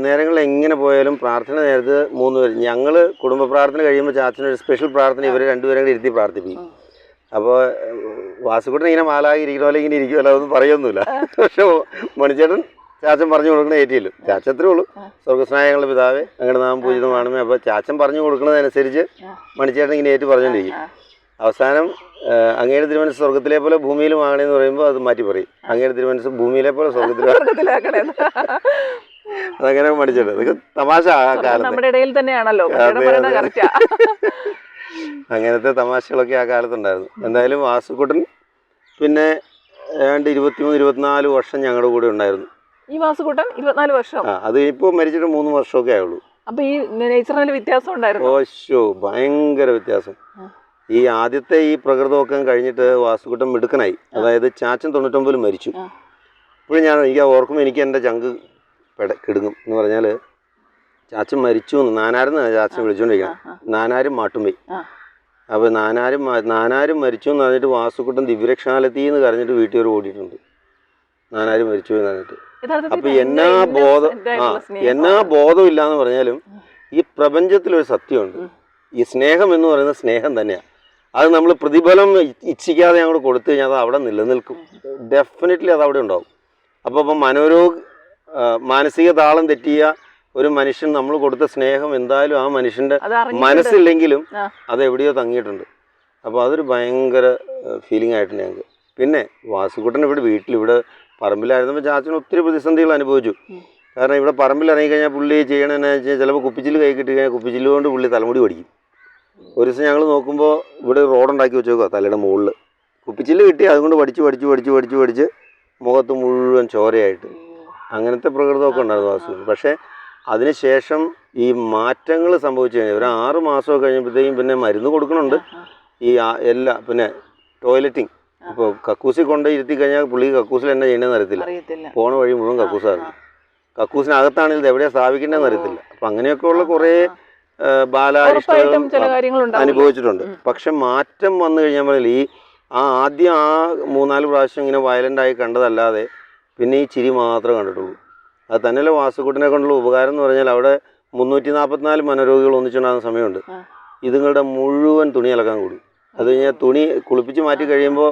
വൈകുന്നേരങ്ങളിൽ എങ്ങനെ പോയാലും പ്രാർത്ഥന നേരത്തെ മൂന്ന് പേര്. ഞങ്ങൾ കുടുംബ പ്രാർത്ഥന കഴിയുമ്പോൾ ചാച്ചനൊരു സ്പെഷ്യൽ പ്രാർത്ഥന ഇവർ രണ്ടുപേരും കൂടി ഇരുത്തി പ്രാർത്ഥിപ്പിക്കും. അപ്പോൾ വാസുക്കുട്ടൻ ഇങ്ങനെ മാലാകി ഇരിക്കണോ അല്ലെങ്കിൽ ഇങ്ങനെ ഇരിക്കുമല്ലോ അതൊന്നും പറയൊന്നുമില്ല. പക്ഷെ മണിച്ചേട്ടൻ ചാച്ചൻ പറഞ്ഞു കൊടുക്കണ ഏറ്റിയല്ലോ ചാച്ചത്രേ ഉള്ളൂ. സ്വർഗസ്നായങ്ങളുടെ പിതാവേ അങ്ങനെ നാം പൂജിതമാണമേ അപ്പോൾ ചാച്ചൻ പറഞ്ഞു കൊടുക്കുന്നതനുസരിച്ച് മണിച്ചേട്ടൻ ഇങ്ങനെ ഏറ്റു പറഞ്ഞുകൊണ്ടിരിക്കും അവസാനം അങ്ങയുടെ തിരുമനസ് സ്വർഗത്തിലെ പോലെ ഭൂമിയിലും ആകണമെന്ന് പറയുമ്പോൾ അത് മാറ്റി പറയും അങ്ങയുടെ തിരുമനസ് ഭൂമിയിലെ പോലെ സ്വർഗത്തിലും. അതങ്ങനെ അതൊക്കെ തമാശ നമ്മുടെ ഇടയിൽ തന്നെയാണല്ലോ. അങ്ങനത്തെ തമാശകളൊക്കെ ആ കാലത്തുണ്ടായിരുന്നു. എന്തായാലും വാസുക്കുട്ടൻ പിന്നെ ഏതാണ്ട് ഇരുപത്തിമൂന്ന് ഇരുപത്തിനാല് വർഷം ഞങ്ങളുടെ കൂടെ ഉണ്ടായിരുന്നു. ഈ വാസുകൂട്ടൻ ഇരുപത്തിനാല് വർഷം? ആ അത് ഇപ്പോൾ മരിച്ചിട്ട് മൂന്ന് വർഷമൊക്കെ ആയുള്ളൂ. അപ്പൊ ഈ നേച്ചറിന് വ്യത്യാസം ഉണ്ടായിരുന്നു? ഓശോ ഭയങ്കര വ്യത്യാസം. ഈ ആദ്യത്തെ ഈ പ്രകൃതമൊക്കെ കഴിഞ്ഞിട്ട് വാസുക്കുട്ടൻ മിടുക്കനായി. അതായത് ചാച്ചൻ തൊണ്ണൂറ്റൊമ്പതിൽ മരിച്ചു. ഇപ്പോഴും ഞാൻ എനിക്ക് ഓർക്കുമ്പോൾ എനിക്ക് എന്റെ ചങ്ക് പെട കിടുങ്ങും എന്ന് പറഞ്ഞാൽ ചാച്ചൻ മരിച്ചു എന്ന് നാനാരെന്ന് ചാച്ചൻ വിളിച്ചോണ്ടിരിക്കണം നാനാരും മാട്ടുമ്പൈ. അപ്പോൾ നാനാരും നാനാരും മരിച്ചു എന്ന് പറഞ്ഞിട്ട് വാസുക്കുട്ടൻ ദിവ്യരക്ഷാലത്തി എന്ന് പറഞ്ഞിട്ട് വീട്ടിൽ ഒരു ഓടിയിട്ടുണ്ട്. നാനാരും മരിച്ചു എന്ന് പറഞ്ഞിട്ട്. അപ്പൊ എന്നാ ബോധം ആ എന്നാ ബോധം ഇല്ലാന്ന് പറഞ്ഞാലും ഈ പ്രപഞ്ചത്തിലൊരു സത്യമുണ്ട്. ഈ സ്നേഹം എന്ന് പറയുന്ന സ്നേഹം തന്നെയാണ് അത് നമ്മൾ പ്രതിഫലം ഇച്ഛിക്കാതെ ഞങ്ങൾ കൊടുത്തു കഴിഞ്ഞാൽ അത് അവിടെ നിലനിൽക്കും. ഡെഫിനറ്റ്ലി അത് അവിടെ ഉണ്ടാവും. അപ്പോൾ മനോരോഗ് ആ, മാനസിക താളം തെറ്റിയ ഒരു മനുഷ്യൻ നമ്മൾ കൊടുത്ത സ്നേഹം എന്തായാലും ആ മനുഷ്യന്റെ. മനസ്സില്ലെങ്കിലും അത് എവിടെയോ തങ്ങിയിട്ടുണ്ട്. അപ്പോൾ അതൊരു ഭയങ്കര ഫീലിംഗ് ആയിട്ടുണ്ട് ഞങ്ങൾക്ക്. പിന്നെ വാസുകുട്ടൻ ഇവിടെ വീട്ടിൽ ഇവിടെ പറമ്പിലായിരുന്നപ്പോൾ ചാച്ചൻ ഒത്തിരി പ്രതിസന്ധികൾ അനുഭവിച്ചു. കാരണം ഇവിടെ പറമ്പിൽ ഇറങ്ങിക്കഴിഞ്ഞാൽ പുള്ളി ചെയ്യണമെന്ന് വെച്ചാൽ ചിലപ്പോൾ കുപ്പിച്ചിൽ കൈ കിട്ടി കഴിഞ്ഞാൽ കുപ്പിച്ചിൽ കൊണ്ട് പുള്ളി തലമുടി പഠിക്കും. ഒരു ദിവസം ഞങ്ങൾ നോക്കുമ്പോൾ ഇവിടെ റോഡ് ഉണ്ടാക്കി വെച്ചേക്കുക തലയുടെ മുകളിൽ കുപ്പിച്ചിൽ കിട്ടി അതുകൊണ്ട് പഠിച്ച് പഠിച്ച് പഠിച്ച് പഠിച്ച് പഠിച്ച് മുഖത്ത് മുഴുവൻ ചോരയായിട്ട്. അങ്ങനത്തെ പ്രകൃതമൊക്കെ ഉണ്ടായിരുന്നു വാസുവിന് പക്ഷേ അതിനുശേഷം ഈ മാറ്റങ്ങൾ സംഭവിച്ചു കഴിഞ്ഞാൽ ഒരു ആറ് മാസമൊക്കെ കഴിഞ്ഞപ്പോഴത്തേക്കും പിന്നെ മരുന്ന് കൊടുക്കണുണ്ട്. ഈ എല്ലാ പിന്നെ ടോയ്ലറ്റിങ് ഇപ്പോൾ കക്കൂസിൽ കൊണ്ട് ഇരുത്തി കഴിഞ്ഞാൽ പുള്ളി കക്കൂസിൽ എന്നാ ചെയ്യണമെന്ന് അറിയത്തില്ല. പോണ വഴി മുഴുവൻ കക്കൂസായിരുന്നു കക്കൂസിനകത്താണെങ്കിൽ എവിടെയാ സ്ഥാപിക്കേണ്ടതെന്ന് അറിയത്തില്ല. അപ്പം അങ്ങനെയൊക്കെയുള്ള കുറേ ബാലാരിഷ്ടം അനുഭവിച്ചിട്ടുണ്ട്. പക്ഷെ മാറ്റം വന്നു കഴിഞ്ഞാൽ ഈ ആ ആദ്യം ആ മൂന്നാൽ പ്രാവശ്യം ഇങ്ങനെ വയലന്റ് ആയി കണ്ടതല്ലാതെ പിന്നെ ഈ ചിരി മാത്രമേ കണ്ടിട്ടുള്ളൂ. അത് തന്നെയല്ല വാസുക്കുട്ടിനെ കൊണ്ടുള്ള ഉപകാരം എന്ന് പറഞ്ഞാൽ അവിടെ മുന്നൂറ്റി നാൽപ്പത്തിനാല് മനോരോഗികൾ ഒന്നിച്ചുണ്ടാകുന്ന സമയമുണ്ട്. ഇതുങ്ങളുടെ മുഴുവൻ തുണി അലക്കാൻ കൂടി. അത് കഴിഞ്ഞാൽ തുണി കുളിപ്പിച്ച് മാറ്റി കഴിയുമ്പോൾ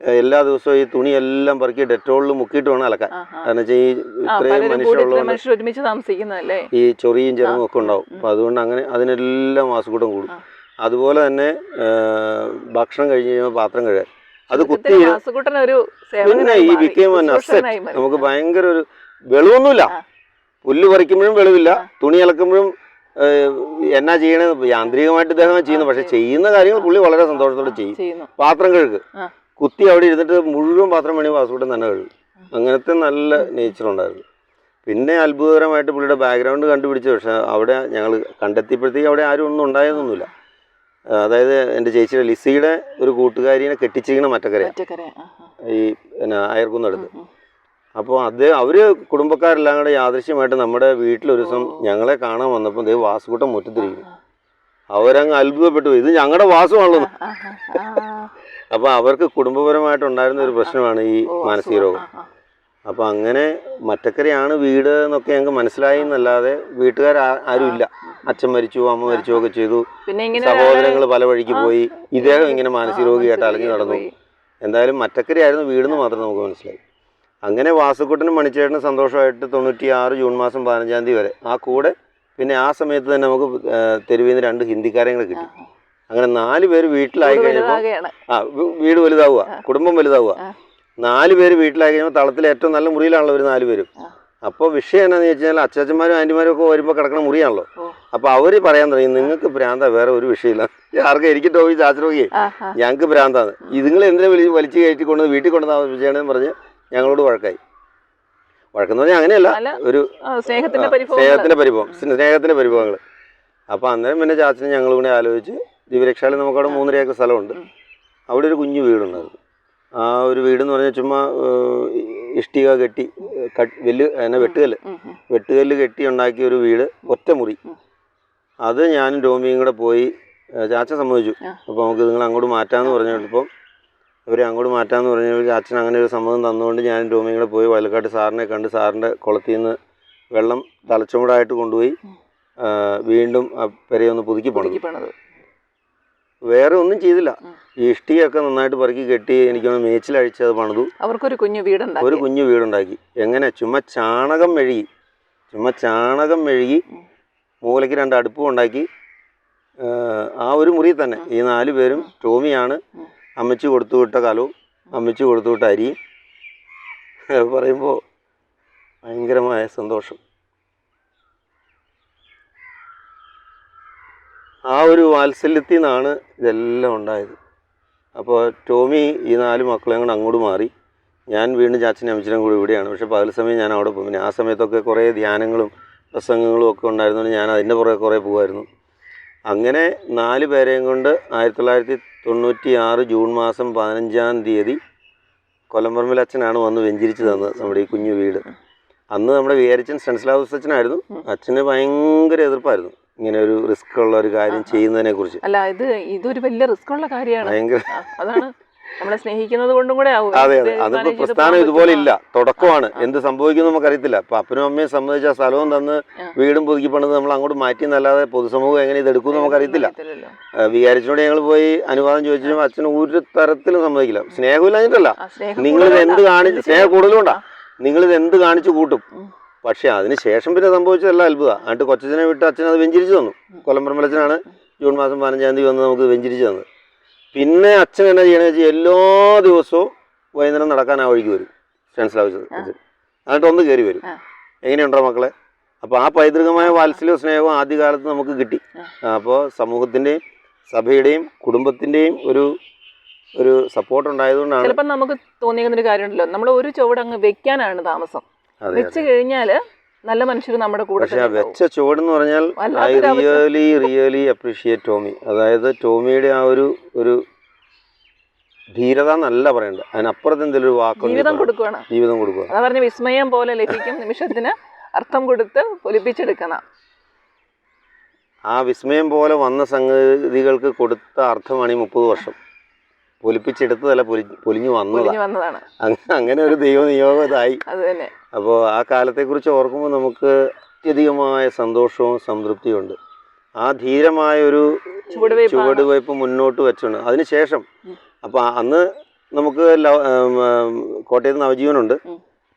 എല്ലാ ദിവസവും ഈ തുണി എല്ലാം പറക്കി ഡെറ്റോളിൽ മുക്കിയിട്ട് വേണം അലക്കാൻ. കാരണം വെച്ചാൽ ഈ ഇത്രയും മനുഷ്യരുള്ളത് ഈ ചൊറിയും ചെറുങ്ങും ഒക്കെ ഉണ്ടാവും. അപ്പം അതുകൊണ്ട് അങ്ങനെ അതിനെല്ലാം വാസുകൂട്ടം കൂടും. അതുപോലെ തന്നെ ഭക്ഷണം കഴിഞ്ഞ് കഴിയുമ്പോൾ പാത്രം കഴുകാൻ. അത് കുത്തി പിന്നെ ഈ വിക്കേം. നമുക്ക് ഭയങ്കര ഒരു വെളിവൊന്നുമില്ല. പുല്ല് പറിക്കുമ്പോഴും വെളിവില്ല. തുണി അലക്കുമ്പോഴും എന്നാ ചെയ്യണത് യാന്ത്രികമായിട്ട് ഇദ്ദേഹം ചെയ്യുന്നു. പക്ഷെ ചെയ്യുന്ന. കാര്യങ്ങൾ പുള്ളി വളരെ സന്തോഷത്തോടെ ചെയ്യും. പാത്രം കഴുകു. കുത്തി അവിടെ ഇരുന്നിട്ട് മുഴുവൻ പാത്രം വേണി പാസ്പോർട്ടും തന്നെ കഴുകും. അങ്ങനത്തെ നല്ല നേച്ചർ ഉണ്ടായിരുന്നു. പിന്നെ അത്ഭുതകരമായിട്ട് പുള്ളിയുടെ ബാക്ക്ഗ്രൗണ്ട് കണ്ടുപിടിച്ചു. പക്ഷെ അവിടെ ഞങ്ങൾ കണ്ടെത്തിയപ്പോഴത്തേക്ക് അവിടെ ആരും ഒന്നും ഉണ്ടായതൊന്നുമില്ല. അതായത് എന്റെ ചേച്ചിയുടെ ലിസിയുടെ ഒരു കൂട്ടുകാരിനെ കെട്ടിച്ചിരിക്കണ ആ. ഈ പിന്നെ അയർക്കുന്നടുത്ത്. അപ്പോൾ അത് അവർ കുടുംബക്കാരെല്ലാം കൂടെ യാദൃശ്യമായിട്ട് നമ്മുടെ വീട്ടിലൊരു ദിവസം ഞങ്ങളെ കാണാൻ വന്നപ്പോൾ ദൈവം വാസുകൂട്ടം മുറ്റത്തിരിക്കുന്നു അവരങ്ങ് അത്ഭുതപ്പെട്ടു. ഇത് ഞങ്ങളുടെ വാസമാണല്ലോ. അപ്പോൾ അവർക്ക് കുടുംബപരമായിട്ടുണ്ടായിരുന്ന ഒരു പ്രശ്നമാണ് ഈ മാനസിക രോഗം. അപ്പോൾ അങ്ങനെ മറ്റക്കരയാണ് വീട് എന്നൊക്കെ ഞങ്ങൾക്ക് മനസ്സിലായി എന്നല്ലാതെ വീട്ടുകാർ ആരും ഇല്ല. അച്ഛൻ മരിച്ചു അമ്മ മരിച്ചു ഒക്കെ ചെയ്തു. സഹോദരങ്ങൾ പല വഴിക്ക് പോയി. ഇദ്ദേഹം ഇങ്ങനെ മാനസിക രോഗിയായിട്ട് അലഞ്ഞു നടന്നു. എന്തായാലും മറ്റക്കരയായിരുന്നു വീടെന്ന് മാത്രം നമുക്ക് മനസ്സിലായി. അങ്ങനെ വാസുക്കുട്ടനും മണിച്ചേട്ടനും സന്തോഷമായിട്ട് തൊണ്ണൂറ്റി ആറ് ജൂൺ മാസം പതിനഞ്ചാം തീയതി വരെ. ആ കൂടെ പിന്നെ ആ സമയത്ത് തന്നെ നമുക്ക് തെരുവിൽ നിന്ന് രണ്ട് ഹിന്ദിക്കാരെയും കൂടെ കിട്ടി. അങ്ങനെ നാല് പേര് വീട്ടിലായി കഴിഞ്ഞപ്പോൾ ആ വീട് വലുതാവുക. കുടുംബം വലുതാവുക. നാല് പേര് വീട്ടിലായി കഴിയുമ്പോൾ തളത്തിൽ ഏറ്റവും നല്ല മുറിയിലാണല്ലോ ഒരു നാല് പേരും. അപ്പോൾ വിഷയം എന്നാന്ന് വെച്ച് കഴിഞ്ഞാൽ അച്ചാച്ചന്മാരും ആന്റിമാരും ഒക്കെ വരുമ്പോൾ കിടക്കണ മുറിയാണല്ലോ. അപ്പോൾ അവർ പറയാൻ തുടങ്ങി നിങ്ങൾക്ക് ഭ്രാന്ത വേറെ ഒരു വിഷയമില്ല. ആർക്കും എനിക്ക് ആ, ആ. ഞങ്ങൾക്ക് ഭ്രാന്താണ് ഇതുങ്ങൾ എന്തിനെ വിളി വലിച്ചു കയറ്റി കൊണ്ട് വീട്ടിൽ കൊണ്ട് താമസിപ്പിച്ചാണെന്ന് പറഞ്ഞ് ഞങ്ങളോട് വഴക്കായി. വഴക്കെന്ന് പറഞ്ഞാൽ അങ്ങനെയല്ല ഒരു സ്നേഹത്തിന്റെ പരിഭവം സ്നേഹത്തിന്റെ പരിഭവം സ്നേഹത്തിന്റെ പരിഭവങ്ങൾ അപ്പോൾ അന്നേരം പിന്നെ ചാച്ചനെ ഞങ്ങളും കൂടെ ആലോചിച്ച് ദിവരക്ഷാലം നമുക്കവിടെ മൂന്നര ഏക്കർ സ്ഥലമുണ്ട്. അവിടെ ഒരു കുഞ്ഞു വീടുണ്ടായിരുന്നു. ആ ഒരു വീട് എന്ന് പറഞ്ഞാൽ ചുമ്മാ ഇഷ്ടിക കെട്ടി വലിയ വെല്ല് എന്നെ വെട്ടുകല്ല്. വെട്ടുകല്ല് കെട്ടി ഉണ്ടാക്കിയ ഒരു വീട് ഒറ്റ മുറി. അത് ഞാനും ടോമിയും കൂടെ പോയി ചാച്ച ചാച്ചൻ സമ്മതിച്ചു. അപ്പോൾ നമുക്ക് നിങ്ങൾ അങ്ങോട്ട് മാറ്റാമെന്ന് പറഞ്ഞപ്പോൾ ഇവരെ അങ്ങോട്ട് മാറ്റാമെന്ന് പറഞ്ഞപ്പോൾ ചാച്ചൻ അങ്ങനെ ഒരു സമ്മതം തന്നുകൊണ്ട് ഞാനും ടോമിയും കൂടെ പോയി വയലക്കാട്ട് സാറിനെ കണ്ട് സാറിന്റെ കുളത്തിൽ നിന്ന് വെള്ളം തലച്ചുമടായിട്ട് കൊണ്ടുപോയി വീണ്ടും പെരയൊന്ന് പുതുക്കി പണിത്. വേറെ ഒന്നും ചെയ്തില്ല. ഈ ഇഷ്ടിയൊക്കെ നന്നായിട്ട് പറക്കി കെട്ടി എനിക്ക് മേച്ചിലഴിച്ച് അത് പണിതു. അവർക്കൊരു കുഞ്ഞു വീടുണ്ടാക്കി. ഒരു കുഞ്ഞു വീടുണ്ടാക്കി. എങ്ങനെ? ചുമ്മാ ചാണകം മെഴുകി. ചുമ്മാ ചാണകം മെഴുകി. മൂലയ്ക്ക് രണ്ട് അടുപ്പും ഉണ്ടാക്കി. ആ, ഒരു മുറി തന്നെ. ഈ നാല് പേരും ടോമിയാണ്. അമ്മച്ചി കൊടുത്തു വിട്ട കലവും അമ്മച്ചി കൊടുത്തു വിട്ട അരിയും. പറയുമ്പോൾ ഭയങ്കരമായ സന്തോഷം. ആ ഒരു വാത്സല്യത്തിൽ നിന്നാണ് ഇതെല്ലാം ഉണ്ടായത്. അപ്പോൾ ടോമി ഈ നാല് മക്കളെയും കൂടെ അങ്ങോട്ട് മാറി. ഞാൻ വീണ്ടും ചാച്ചനും അമ്മച്ചനും കൂടി ഇവിടെയാണ്. പക്ഷേ പകൽ സമയം ഞാൻ അവിടെ പോകും. പിന്നെ ആ സമയത്തൊക്കെ കുറേ ധ്യാനങ്ങളും പ്രസംഗങ്ങളും ഒക്കെ ഉണ്ടായിരുന്നുകൊണ്ട് ഞാൻ അതിന്റെ പുറകെ കുറേ പോകുമായിരുന്നു. അങ്ങനെ നാല് പേരെയും കൊണ്ട് ആയിരത്തി തൊള്ളായിരത്തി തൊണ്ണൂറ്റി ആറ് ജൂൺ മാസം പതിനഞ്ചാം തീയതി കൊല്ലംപറമ്പിൽ അച്ഛനാണ് വന്ന് വെഞ്ചരിച്ച് തന്നത് നമ്മുടെ ഈ കുഞ്ഞു വീട്. അന്ന് നമ്മുടെ വിചാരിച്ചൻ സ്റ്റൻസ്ലാവസ് അച്ഛനായിരുന്നു. അച്ഛന് ഭയങ്കര എതിർപ്പായിരുന്നു. ഇങ്ങനെ ഒരു റിസ്ക് ഉള്ള ഒരു കാര്യം ചെയ്യുന്നതിനെ കുറിച്ച് അല്ല ഇത് ഇതൊരു വലിയ റിസ്ക് ഉള്ള കാര്യമാണ് അതാണ് നമ്മളെ സ്നേഹിക്കുന്നത് കൊണ്ടും കൂടെ ആവും. അതെ അതെ. അതിപ്പോ പ്രസ്ഥാനം ഇതുപോലെ ഇല്ല. തുടക്കമാണ്. എന്ത് സംഭവിക്കും നമുക്കറിയത്തില്ല. അപ്പൊ അപ്പനും അമ്മയും സംബന്ധിച്ച സ്ഥലവും തന്ന് വീടും പുതുക്കി പണിത് നമ്മൾ അങ്ങോട്ട് മാറ്റി എന്നല്ലാതെ പൊതുസമൂഹം എങ്ങനെ ഇത് എടുക്കും നമുക്കറിയത്തില്ല. വിചാരിച്ചോണ്ട് ഞങ്ങൾ പോയി അനുവാദം ചോദിച്ചു അച്ഛന് ഒരു തരത്തിലും സമ്മതിക്കില്ല. സ്നേഹമില്ലാഞ്ഞിട്ടല്ല. നിങ്ങൾ ഇത് എന്ത്. കാണിച്ച് സ്നേഹം? കൂടുതലുണ്ടാ? നിങ്ങൾ ഇത് എന്ത് കാണിച്ചു കൂട്ടും. പക്ഷെ അതിന് ശേഷം പിന്നെ സംഭവിച്ചതല്ല അത്ഭുത. എന്നിട്ട് കൊച്ചച്ഛനെ വിട്ട് അച്ഛൻ അത് വെഞ്ചരിച്ചു തന്നു. കൊല്ലംപറമ്പലച്ചനാണ് ജൂൺ മാസം പതിനഞ്ചാം തീയതി വന്ന് നമുക്ക് വെഞ്ചരിച്ചു തന്നത്. പിന്നെ അച്ഛൻ എന്നാ ചെയ്യണമെന്ന് വെച്ചാൽ എല്ലാ ദിവസവും വൈകുന്നേരം നടക്കാൻ ആ വഴിക്ക് വരും. മനസ്സിലാവിച്ചത് ആവശ്യം എന്നിട്ട് ഒന്ന് കയറി വരും. എങ്ങനെയുണ്ടോ മക്കളെ? അപ്പോൾ ആ പൈതൃകമായ വാത്സല്യവും സ്നേഹവും ആദ്യകാലത്ത് നമുക്ക് കിട്ടി. അപ്പോൾ സമൂഹത്തിന്റെയും സഭയുടെയും കുടുംബത്തിന്റെയും ഒരു ഒരു സപ്പോർട്ട് ഉണ്ടായതുകൊണ്ടാണ് ചിലപ്പോൾ നമുക്ക് തോന്നിയിരിക്കുന്ന ഒരു കാര്യമുണ്ടല്ലോ. നമ്മൾ ഒരു ചുവട് അങ്ങ് വെക്കാനാണ് താമസം. വെച്ച് കഴിഞ്ഞാൽ നല്ല മനുഷ്യർ നമ്മുടെ കൂടെ പക്ഷെ. വെച്ച ചുവടെന്ന് പറഞ്ഞാൽ I really really appreciate Tommy. അതായത് ടോമിയുടെ ആ ഒരു ഒരു ധീരത എന്നല്ല പറയണ്ട അതിനപ്പുറത്ത് എന്തെങ്കിലും ഒരു വാക്കുണ്ട് ജീവിതം കൊടുക്കുകയാണ് ജീവിതം കൊടുക്കുക അതാ പറഞ്ഞ വിസ്മയം പോലെ ലഭിക്കും നിമിഷത്തിന് അർത്ഥം കൊടുത്ത് പൊലിപ്പിച്ചെടുക്കണം. ആ വിസ്മയം പോലെ വന്ന സംഗതികൾക്ക് കൊടുത്ത അർത്ഥമാണ് ഈ മുപ്പത് വർഷം. പൊലിപ്പിച്ചെടുത്തതല്ല പൊലി പൊലിഞ്ഞു വന്നതാ. പൊലിഞ്ഞു വന്നതാണ്. അങ്ങനെ ഒരു ദൈവ നിയോഗം ഇതായി. അത് തന്നെ. അപ്പോൾ ആ കാലത്തെക്കുറിച്ച് ഓർക്കുമ്പോൾ നമുക്ക് അത്യധികമായ സന്തോഷവും സംതൃപ്തിയും ഉണ്ട് ആ ധീരമായ ഒരു. ചുവടുവയ്പ് മുന്നോട്ട് വെച്ചാണ് അതിനുശേഷം. അപ്പോൾ അന്ന് നമുക്ക് കോട്ടയത്ത് നവജീവനുണ്ട്.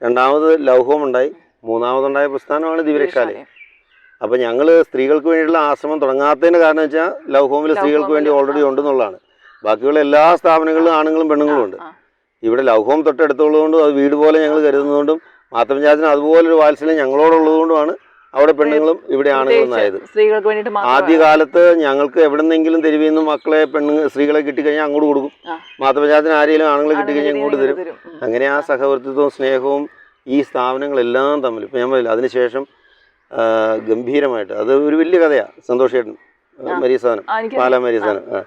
രണ്ടാമത് ലൗഹവും ഉണ്ടായി മൂന്നാമതുണ്ടായ പ്രസ്ഥാനമാണ് ദിവരക്ഷാലയം അപ്പോൾ ഞങ്ങൾ സ്ത്രീകൾക്ക് വേണ്ടിയുള്ള ആശ്രമം തുടങ്ങാത്തതിന് കാരണം വെച്ചാൽ ലവ് ഹോമിൽ സ്ത്രീകൾക്ക് വേണ്ടി ഓൾറെഡി ഉണ്ട് ഉണ്ടെന്നുള്ളതാണ് ബാക്കിയുള്ള എല്ലാ സ്ഥാപനങ്ങളിലും ആണുങ്ങളും പെണ്ണുങ്ങളും ഉണ്ട്. ഇവിടെ ലവ് ഹോം തൊട്ടടുത്തുള്ളതുകൊണ്ടും അത് വീട് പോലെ ഞങ്ങൾ കരുതുന്നതുകൊണ്ടും മാത്തപ്പഞ്ചായത്തിന് അതുപോലൊരു വാത്സല്യം ഞങ്ങളോടുള്ളതുകൊണ്ടുമാണ് അവിടെ പെണ്ണുങ്ങളും ഇവിടെ ആണുങ്ങളും ആയത് പ്രത്യേകിച്ച് സ്ത്രീകൾക്ക് വേണ്ടിയിട്ട് ആദ്യകാലത്ത് ഞങ്ങൾക്ക് എവിടെന്നെങ്കിലും തെരുവിൽ നിന്ന് മക്കളെ പെണ്ണുങ്ങൾ സ്ത്രീകളെ കിട്ടിക്കഴിഞ്ഞാൽ അങ്ങോട്ട് കൊടുക്കും. മാത്തപ്പഞ്ചായത്തിന് ആരെങ്കിലും ആണുങ്ങളെ കിട്ടിക്കഴിഞ്ഞാൽ ഇങ്ങോട്ട് തരും. അങ്ങനെ ആ സഹവർത്തിത്വവും സ്നേഹവും ഈ സ്ഥാപനങ്ങളെല്ലാം തമ്മിൽ. ഇപ്പം ഞാൻ പറയില്ല അതിനുശേഷം ഗംഭീരമായിട്ട്. അത് ഒരു വലിയ കഥയാണ് സന്തോഷേട്ടൻ ആ, പാലാ ആ.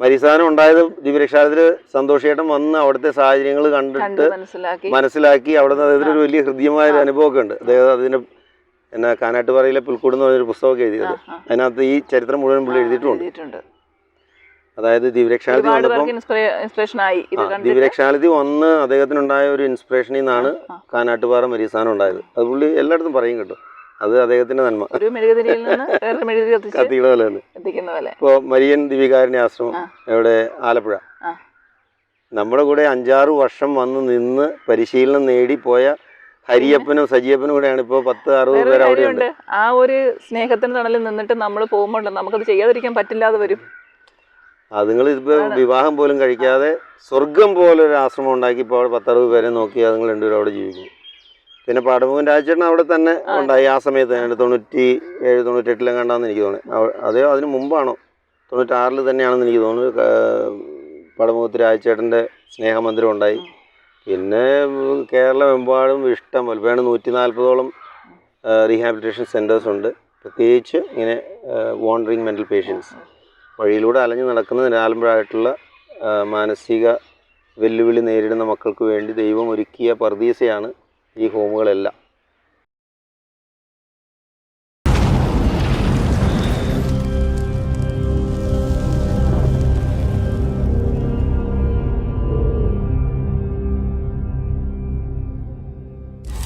മരീസാനം ഉണ്ടായത് ദിവ്യരക്ഷാലത്തിൽ സന്തോഷേട്ടൻ വന്ന് അവിടുത്തെ സാഹചര്യങ്ങൾ കണ്ടിട്ട് മനസ്സിലാക്കി. അവിടെ നിന്ന് അദ്ദേഹത്തിന് ഒരു വലിയ ഹൃദ്യമായ ഒരു അനുഭവമൊക്കെ ഉണ്ട്. അദ്ദേഹം അതിന് എന്നാ കാനാട്ടുപാറയിലെ പുൽക്കൂട് എന്ന് പറഞ്ഞൊരു പുസ്തകമൊക്കെ എഴുതിയത് അതിനകത്ത് ഈ ചരിത്രം മുഴുവൻ പുള്ളി എഴുതിയിട്ടുണ്ട്. അതായത് ദിവ്യരക്ഷാലത്തിൽ ഒരുപാട് വന്നപ്പം ദിവ്യരക്ഷാലത്തിൽ വന്ന് അദ്ദേഹത്തിനുണ്ടായ ഒരു ഇൻസ്പിറേഷനിൽ നിന്നാണ്. കാനാട്ടുപാറ മരീസാനം ഉണ്ടായത്. അത് പുള്ളി എല്ലായിടത്തും പറയും കേട്ടോ. അത് അദ്ദേഹത്തിന്റെ നന്മ. ഒരു മെഴുകുതിരിയിൽ നിന്ന് വേറൊരു മെഴുകുതിരി കത്തിച്ച് കത്തിയുടെ പോലെ തന്നെ. എത്തിക്കുന്ന പോലെ. ഇപ്പോൾ മരിയൻ ദിവികാരുണ്യ ആശ്രമം ഇവിടെ ആലപ്പുഴ. ആ. നമ്മുടെ കൂടെ അഞ്ചാറ് വർഷം വന്ന് നിന്ന് പരിശീലനം നേടി പോയ ഹരിയപ്പനും സജിയപ്പനും കൂടെയാണ് ഇപ്പോൾ പത്ത് അറുപത് വേറൊരു അവിടെ ഉണ്ട് ഉണ്ട്. ആ ഒരു സ്നേഹത്തിന് തണലിൽ നിന്നിട്ട് നമ്മൾ പോകുമ്പോൾ നമുക്കത് ചെയ്യാതിരിക്കാൻ പറ്റില്ലാതെ വരും. അതുങ്ങൾ ഇപ്പോൾ വിവാഹം പോലും കഴിക്കാതെ സ്വർഗം പോലെ ഒരു ആശ്രമം ഉണ്ടാക്കി ഇപ്പോൾ അവിടെ പത്തറുപത് പേരെ നോക്കി അതുങ്ങൾ രണ്ടുപേരും അവിടെ ജീവിക്കുന്നു. പിന്നെ പടമുഖൻ രാജേട്ടൻ അവിടെ തന്നെ ഉണ്ടായി. ആ സമയത്ത് തന്നെ തൊണ്ണൂറ്റി ഏഴ് തൊണ്ണൂറ്റെട്ടിലും കണ്ടാന്ന് എനിക്ക് തോന്നുന്നു. അതേ അതോ അതിന് മുമ്പാണോ? തൊണ്ണൂറ്റാറിൽ തന്നെയാണെന്ന് എനിക്ക് തോന്നുന്നു. പടമുഖത്ത് രാജേട്ടന്റെ സ്നേഹമന്ദിരം ഉണ്ടായി. പിന്നെ കേരളമെമ്പാടും ഇഷ്ടം പോലെ. വേണം നൂറ്റി നാൽപ്പതോളം റീഹാബിലിറ്റേഷൻ സെന്റേഴ്സ് ഉണ്ട്. പ്രത്യേകിച്ച് ഇങ്ങനെ വോണ്ടറിങ് മെന്റൽ പേഷ്യൻസ് വഴിയിലൂടെ അലഞ്ഞു നടക്കുന്ന നിരാലംബരായിട്ടുള്ള മാനസിക വെല്ലുവിളി നേരിടുന്ന മക്കൾക്ക് വേണ്ടി ദൈവം ഒരുക്കിയ പർദീസയാണ് ഈ ഹോമുകളെല്ലാം.